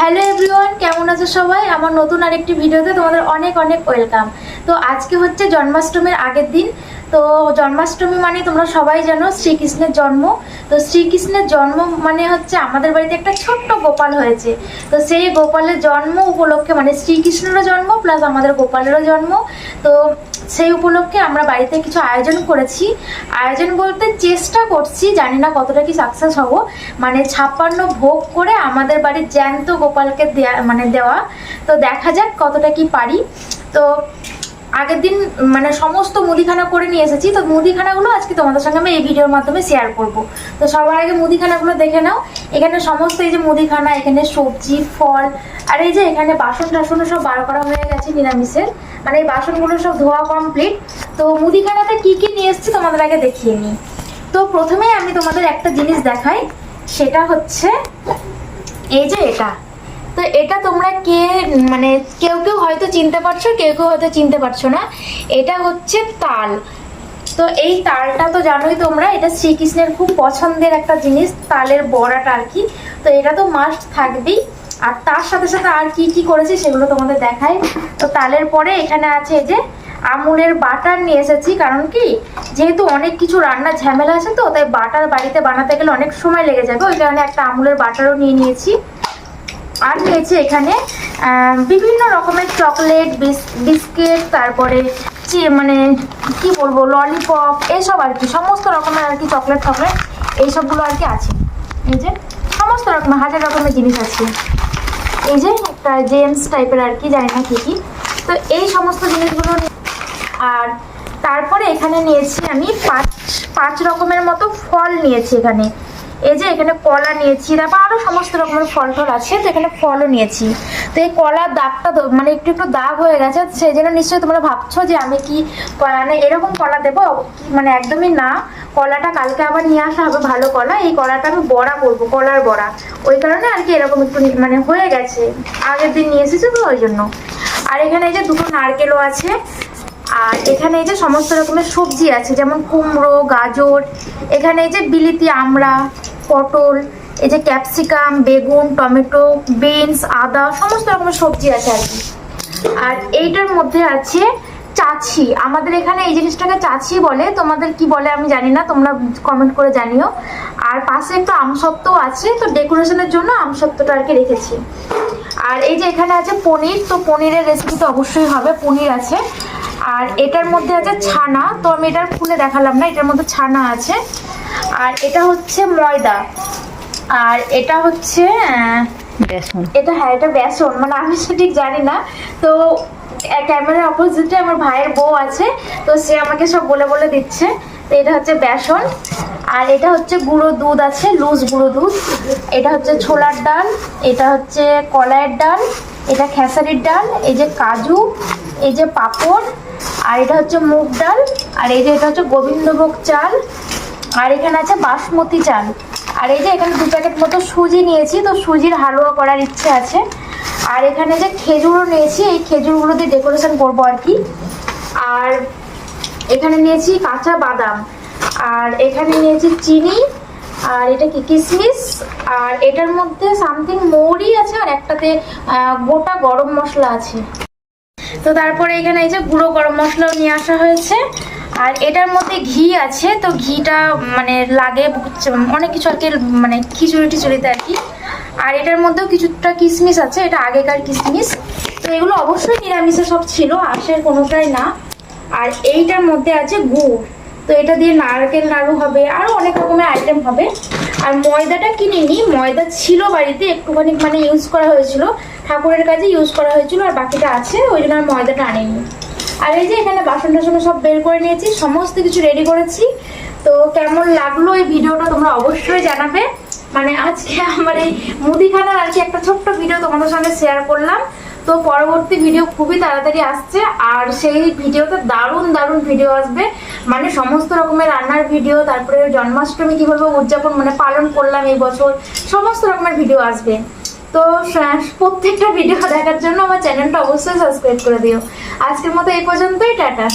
Hello everyone, কেমন আছো সবাই? আমার নতুন আরেকটি ভিডিওতে তোমাদের অনেক অনেক ওয়েলকাম। তো আজকে হচ্ছে জন্মাষ্টমীর আগের দিন। তো জন্মাষ্টমী মানে তোমরা সবাই জানো শ্রীকৃষ্ণের জন্ম। তো শ্রীকৃষ্ণের জন্ম মানে হচ্ছে আমাদের বাড়িতে একটা ছোট্ট গোপাল হয়েছে। তো সেই গোপালের জন্ম উপলক্ষে মানে শ্রীকৃষ্ণেরও জন্ম প্লাস আমাদের গোপালেরও জন্ম। তো সেই উপলক্ষে আমরা বাড়িতে কিছু আয়োজন করেছি। আয়োজন বলতে চেষ্টা করছি, জানি না কতটা কি সাকসেস হব। মানে ছাপ্পান্ন ভোগ করে আমাদের বাড়ির জ্যান্ত গোপালকে দেয়া মানে দেওয়া। তো দেখা যাক কতটা কি পারি। তো আগের দিন মানে সমস্ত মুদিখানা করে নিয়ে এসেছি। তো মুদিখানাগুলো আজকে তোমাদের সঙ্গে আমি এই ভিডিওর মাধ্যমে শেয়ার করব। তো সবার আগে মুদিখানাগুলো দেখে নাও। এখানে সমস্ত এই যে মুদিখানা, এখানে সবজি, ফল, আর এই যে এখানে বাসন টাসনও সব বার করা হয়ে গেছে নিরামিষের। মানে এই বাসনগুলো সব ধোয়া কমপ্লিট তো মুদিখানাতে কি কি নিয়ে এসেছি তোমাদের আগে দেখিয়ে নিই। তো প্রথমেই আমি তোমাদের একটা জিনিস দেখাই। সেটা হচ্ছে এই যে এটা। তো এটা তোমরা কে মানে কেউ কেউ হয়তো চিনতে পারছ, কেউ কেউ হয়তো চিনতে পারছ না। এটা হচ্ছে তাল। তো এই তালটা তো জানোই তোমরা, এটা শ্রীকৃষ্ণের খুব পছন্দের একটা জিনিস, তালের বড়াটা আর কি। তো এটা তো মাস্ট থাকবেই। আর তার সাথে সাথে আর কি কি করেছি সেগুলো তোমাদের দেখাই। তো তালের পরে এখানে আছে যে, আমুলের বাটার নিয়ে এসেছি। কারণ কি? যেহেতু অনেক কিছু রান্নার ঝামেলা আছে তো, তাই বাটার বাড়িতে বানাতে গেলে অনেক সময় লেগে যাবে। ওই কারণে একটা আমুলের বাটারও নিয়ে নিয়েছি। আর নিয়েছি এখানে বিভিন্ন রকমের চকলেট বিস্কিট, তারপরে মানে কি বলব ললিপপ এসব আর কি, সমস্ত রকমের আর কি চকলেট চকলেট এইসবগুলো আর কি আছে। এই যে, সমস্ত রকমের, হাজার রকমের জিনিস আছে। এই যে, একটা জেমস টাইপের আর কি, জানি না কি তো এই সমস্ত জিনিসগুলো আর তারপরে এখানে নিয়েছি আমি পাঁচ পাঁচ রকমের মতো ফল নিয়েছি এখানে। এই যে এখানে কলা নিয়েছি, তারপর আরও সমস্ত রকমের ফল টল আছে, তো এখানে ফলও নিয়েছি। তো এই কলার দাগটা মানে একটু একটু দাগ হয়ে গেছে সেই জন্য নিশ্চয়ই তোমরা ভাবছ যে আমি কি মানে এরকম কলা দেবো? মানে একদমই না, কলাটা কালকে আবার নিয়ে আসা হবে ভালো কলা, এই কলাটা আমি বড়া করব, কলার বড়া। ওই কারণে আর কি এরকম একটু মানে হয়ে গেছে, আগের দিন নিয়ে এসেছি তো ওই জন্য। আর এখানে এই যে দুটো নারকেলও আছে, আর এখানে এই যে সমস্ত রকমের সবজি আছে, যেমন কুমড়ো, গাজর, এখানে এই যে বিলিতি আমড়া পটল, এই যে ক্যাপসিকাম বেগুন, টমেটো বিনস আদা, সমস্ত রকমের সবজি আছে আর কি। আর এইটার মধ্যে আছে চাছি আমাদের এখানে এই জিনিসটাকে চাছি বলে, তোমাদের কি বলে আমি জানি না, তোমরা কমেন্ট করে জানিও। আর পাশে একটু আমসত্ত্বও আছে, তো ডেকোরেশনের জন্য আমসত্ত্বটা আর কি রেখেছি। আর এই যে এখানে আছে পনির, তো পনিরের রেসিপি তো অবশ্যই হবে, পনির আছে। আর এটার মধ্যে আছে ছানা, তো আমি এটার খুলে দেখালাম না, এটার মধ্যে ছানা আছে। আর এটা হচ্ছে ময়দা। আর এটা হচ্ছে বেসন। এটা হ্যাঁ এটা বেসন। মানে আমি সঠিক জানি না। তো ক্যামেরার অপোজিটে আমার ভাইয়ের বউ আছে। তো সে আমাকে সব বলে বলে দিচ্ছে। তো এটা হচ্ছে বেসন। আর এটা হচ্ছে গুঁড়ো দুধ আছে লুজ গুঁড়ো দুধ। এটা হচ্ছে ছোলার ডাল। এটা হচ্ছে কলাইয়ের ডাল। এটা খেসারির ডাল। এই যে কাজু এই যে পাপড় আর এটা হচ্ছে মুগ ডাল। আর এই যে এটা হচ্ছে গোবিন্দভোগ চাল। আর এখানে আছে বাসমতি চাল আর এই যে এখানে দু প্যাকেট মতো সুজি নিয়েছি, তো সুজির হালুয়া করার ইচ্ছে আছে। আর এখানে যে খেজুরও নিয়েছি, এই খেজুরগুলো দিয়ে ডেকোরেশন করব আর কি। আর এখানে নিয়েছি কাঁচা বাদাম। আর এখানে নিয়েছি চিনি। আর এটা কি কিশমিশ আর এটার মধ্যে সামথিং মৌরি আছে, আর একটাতে গোটা গরম মশলা আছে। তো তারপরে এখানে এই যে গুঁড়ো গরম মশলাও নিয়ে আসা হয়েছে। আর এটার মধ্যে ঘি আছে, তো ঘিটা মানে লাগে অনেক কিছু আর কি মানে খিচুড়ি টিচুড়িতে আর কি। আর এটার মধ্যেও কিছুটা কিসমিস আছে, এটা আগেকার কিসমিস তো এগুলো অবশ্যই নিরামিষে সব ছিল, আঁশের কোনোটাই না। আর এইটার মধ্যে আছে গুড়, তো এটা দিয়ে নারকেল নাড়ু হবে, আরও অনেক রকমের আইটেম হবে। আর ময়দাটা কিনিনি, ময়দা ছিল বাড়িতে, একটুখানি মানে ইউজ করা হয়েছিল, ঠাকুরের কাজে ইউজ করা হয়েছিল, আর বাকিটা আছে, ওই জন্য আর ময়দাটা আনিনি। আর এই যে এখানে বাসন টাসন সব বের করে নিয়েছি, সমস্ত কিছু রেডি করেছি। তো কেমন লাগল এই ভিডিওটা তোমরা অবশ্যই জানাবে। মানে আজকে আমার এই মুদিখানার আর কি একটা ছোট্ট ভিডিও তোমাদের সঙ্গে শেয়ার করলাম। তো পরবর্তী ভিডিও খুবই তাড়াতাড়ি আসছে, আর সেই ভিডিওতে দারুণ দারুণ ভিডিও আসবে। মানে সমস্ত রকমের রান্নার ভিডিও তারপরে জন্মাষ্টমী কীভাবে উদযাপন মানে পালন করলাম এই বছর, সমস্ত রকমের ভিডিও আসবে। তো প্রত্যেকটা ভিডিও দেখার জন্য আমার চ্যানেলটা অবশ্যই সাবস্ক্রাইব করে দিও। আজকের মতো এই পর্যন্তই, টাটা।